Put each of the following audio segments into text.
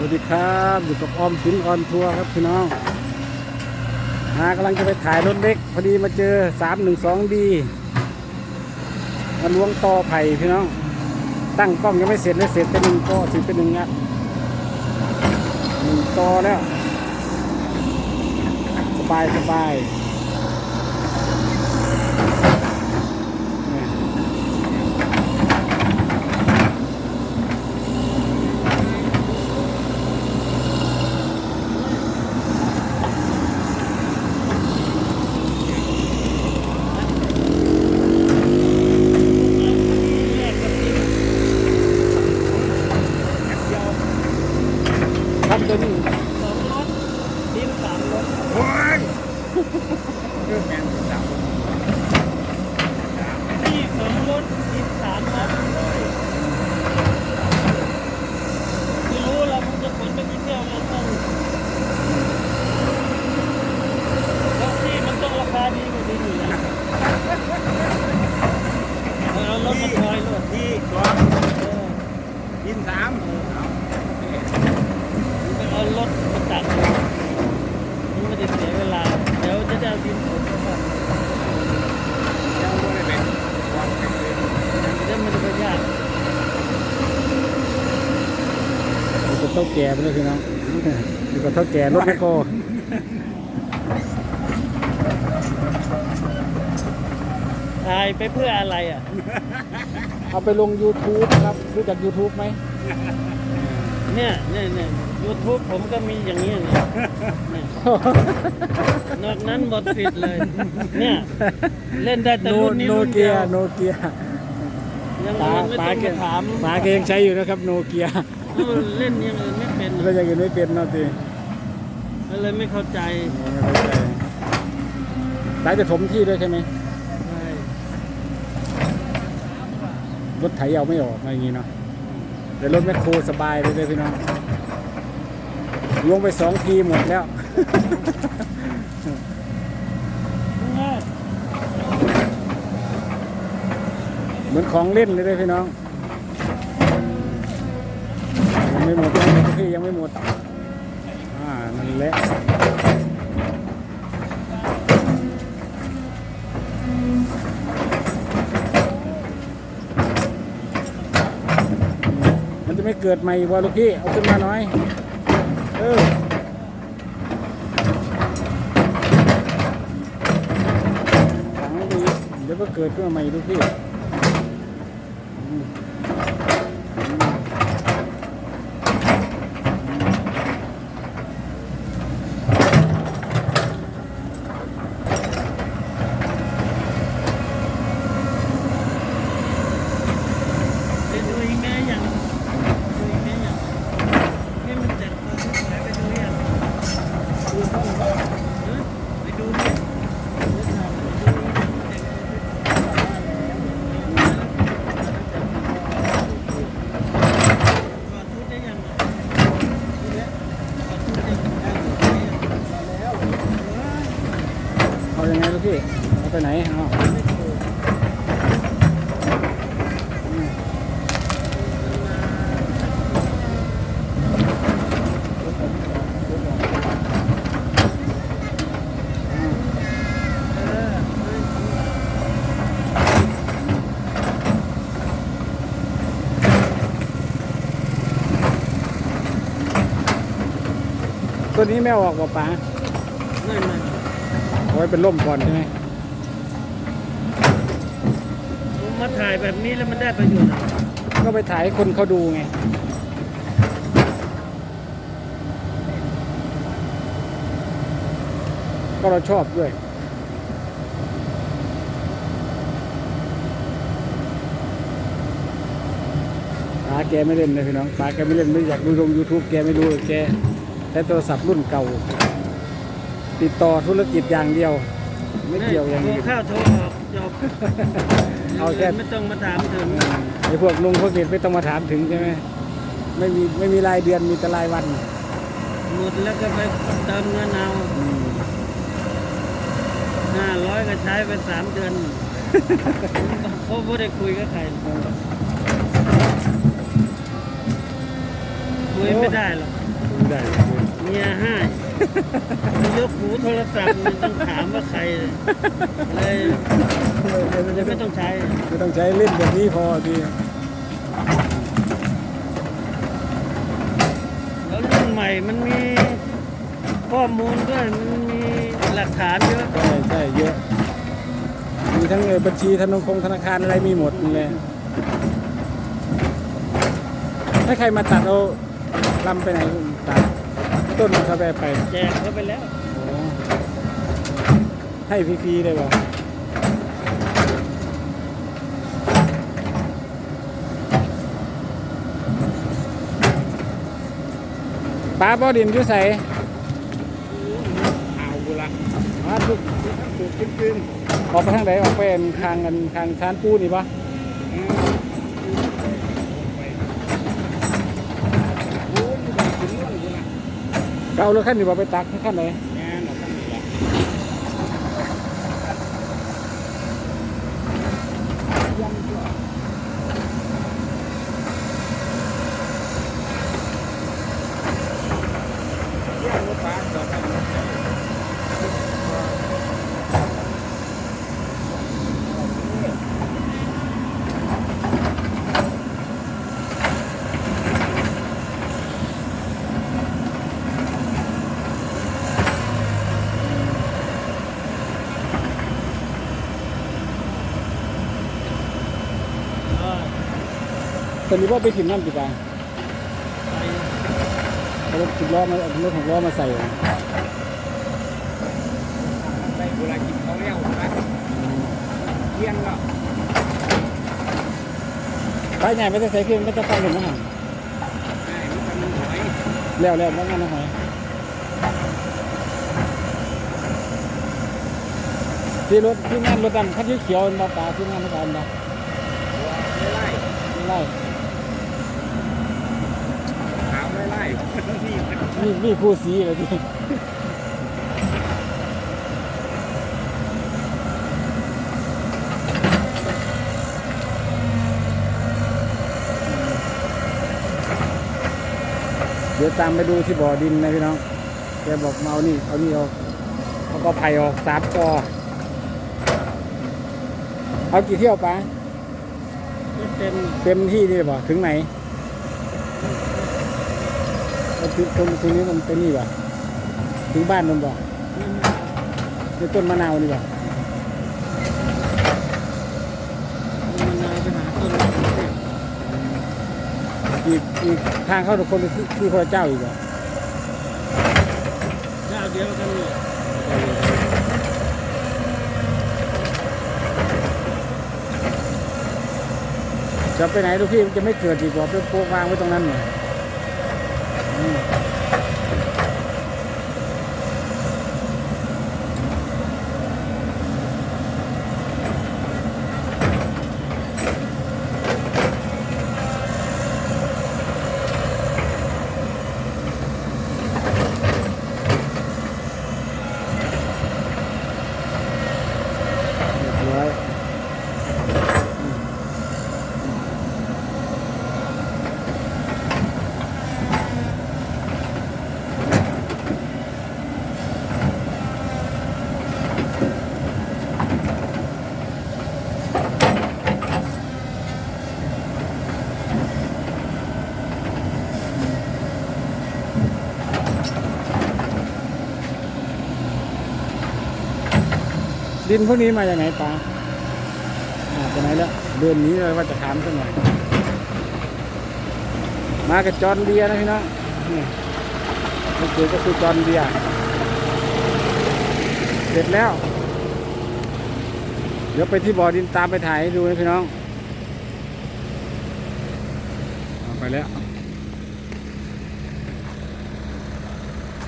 สวัสดีครับอยู่กับออมสินออนทัวร์ครับพี่น้องหากำลังจะไปถ่ายรถเล็ก พอดีมาเจอ312ดีมาล้วงต่อไผ่พี่น้อง ตั้งกล้องยังไม่เสร็จเลยเสร็จเป็นหนึ่งก็สิเป็นหนึ่งงัดหนึ่งต่อแล้ว สบายสบาย ครับตัวนี้ สองรถดินสามรถ โอ้ยเรื่องแมนสาม ที่สองรถดินสามรถไม่รู้เราคงจะขนไปกี่เที่ยวเราต้องแล้วที่มันต้องราคาดีกว่าที่นี่นะเอารถมาคอยรถ ที่สอง เออ ยินสาม เอารถมา ตัดมันไม่ได้เสียเวลา เดี๋ยวจะได้เอาดินขนเข้ามายังไม่ได้เป็นความเป็นเลยจะได้ไม่ได้ไปยากอยู่กับเท่าแก่ไปเลยพี่น้องอยู่กับเท่าแก่รถแมคโครถ่ายไปเพื่ออะไรอะ เอาไปลง YouTube ครับ รู้จัก YouTube ไหม เนี่ยเนี่ยเนี่ยยูทูบผมก็มีอย่างนี้เนี่ยเนี่ยนอกนั้นหมดสิทธิ์เลย เนี่ย เล่นได้แต่โนรุ่นนี้โนรุ่นเกีเดียยวโนเกียยังป๋าไม่ป๋าต้องแกมาถามป๋าแกยังใช้อยู่นะครับโนเกียเออเล่นอยังอื่นไม่เป็นแล้วยังอื่นไม่เป็นเนาะทีก็เลยไม่เข้าใจไม่เข้าใจตายจะถมที่ด้วยใช่ไหมใช่รถไถเอาไม่ออกอะไรอย่างงี้เนาะ แต่รถแมคโครสบายเลยพี่น้องลงไปสองทีหมดแล้วเหมือนของเล่นเลยพี่น้องยังไม่หมดยังไม่หมดพี่ยังไม่หมดอ่านั่นแหละ มันจะไม่เกิดใหม่วะลูกพี่ เอาขึ้นมาหน่อย เออฝังดีเดี๋ยวก็เกิดขึ้นมาใหม่ลูกพี่อืมไปดูอีกแม่ยังดูอีกแม่ยังให้มันเสร็จก่อนไปดูยังเออไปดูดิถอดชุดได้ยังอะถอดชุดได้ยังได้ยัง เอายังไงลูก พี่เอาไปไหนเอาอืมตัวนี้ไม่เอาออกว่าป๋าไม่ไม่เอา ไว้เป็นร่มก่อนใช่ไหมผมมาถ่ายแบบนี้แล้วมันได้ประโยชน์อะไรก็ไปถ่ายให้คนเขาดูไง ก็เราชอบด้วยปาแกไม่เล่นเลยพี่น้องปาแกไม่เล่นไม่อยากดูลง YouTube แกไม่ดูแกใช้โทรศัพท์รุ่นเก่า ติดต่อธุรกิจอย่างเดียว ไม่เกี่ยวอย่างโทรอื่นเข้าโทรออกจบเอาแค่ ไม่ต้องมาถามถึงไอ้พวกลุงพวกเด็กไม่ต้องมาถามถึงใช่ไหมไม่มีไม่มีรายเดือนมีแต่รายวันหมดแล้วก็ไปเติมเงินเอาอืมห้าร้อยก็ใช้ไปสามเดือนเพราะไม่ได้คุยกับใครคุยไม่ได้หรอก ได้ เมียให้ยกหูโทรศัพท์ไม่ต้องถามว่าใครเลยเลยเลยไม่ต้องใช้ไม่ต้องใช้เล่นแบบนี้พอพี่แล้วรุ่นใหม่มันมีข้อมูลด้วยมันมีหลักฐานเยอะใช่ใช่เยอะมีทั้งเอ่อบัญชีธนาคารธนาคารอะไรมีหมดเลยให้ใครมาตัดเอาลำไปไหนตัด ต้นเขาไปไปแจกเขาไปแล้วโอ้ให้ฟรีๆเลยบ่ปลาบ่อดินอยู่ใส่เอาบุละมาถูกถูกขึ้นๆออกไปทางไหนออกไปอันทางกันทางชานปูนี่ปะ เอารถขั้นนี้มาไปตักขั้นไหน เออ ตอนนี้ว่าไปถิ่นนั่นดีกว่าไปเอารถสิบล้อมาเอารถหกล้อมาใส่ไปเวลากินเขาวแล้วนะเที่ยงแล้วไปใหญ่ไม่ได้ใส่เครื่องก็จะไปหนึ่งนะฮะไอ้มันมันหอยแล้วแล้วแล้วงั้นนะฮะที่รถที่งานรถดำคันเขียวๆมาปลาที่งานไม่กันนะไม่ไล่ไม่ไล่ ขาวไม่ไล่ นี่มันนี่นี่คู่สีเลยที่เดี๋ยวตามไปดูที่บ่อดินนะพี่น้อง แกบอกมาเอานี่ เอานี่เอาเอาก็ไผ่ออกสามกอเอากี่เที่ยวปะก็เต็มเต็มที่ดีบ่ถึงไหน เอาถึงตรงตรงนี้มันเป็นนี่บ่ถึงบ้านมันบ่ในต้นมะนาวนี่บ่มันาวไปหาต้นอีกอีกทางเข้าทุกคนที่ที่พระเจ้าอีกบ่เจ้าเดียวกันนี่จะไปไหนลูกพี่มันจะไม่เกิดอีกบ่ไปโปะวางไว้ตรงนั้นเนี่ยอื Mm-hmm. ดินพวกนี้มาจากไหนปลาอ่าจากไหนแล้วเดือนนี้เลยว่าจะถามสักหน่อยมากับจอนเบียนะพี่น้องนี่ก็คือก็คือจอนเบียเสร็จแล้ว เดี๋ยวไปที่บ่อดินตามไปถ่ายให้ดูนะพี่น้องไปแล้ว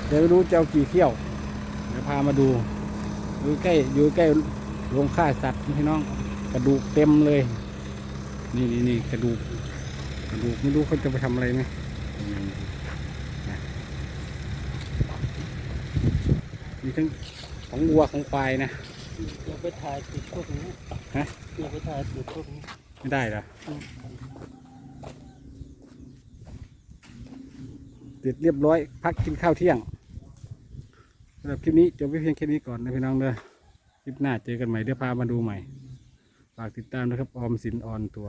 เดี๋ยวรู้จะเอากี่เที่ยว เดี๋ยวพามาดู อยู่ใกล้อยู่ใกล้โรงฆ่าสัตว์พี่น้อง กระดูกเต็มเลย นี่นี่นี่กระดูก กระดูกไม่รู้เขาจะไปทำอะไรไหมนะมีทั้งของวัวของควายนะอย่าไปถ่ายติดพวกนี้ฮะอย่าไปถ่ายติดพวกนี้ไม่ได้เหรออืมเสร็จเรียบร้อย พักกินข้าวเที่ยง สำหรับคลิปนี้จบไว้เพียงแค่นี้ก่อนนะพี่น้องเด้อคลิปหน้าเจอกันใหม่เดี๋ยวพามาดูใหม่ ฝากติดตามนะครับออมสินออนตัว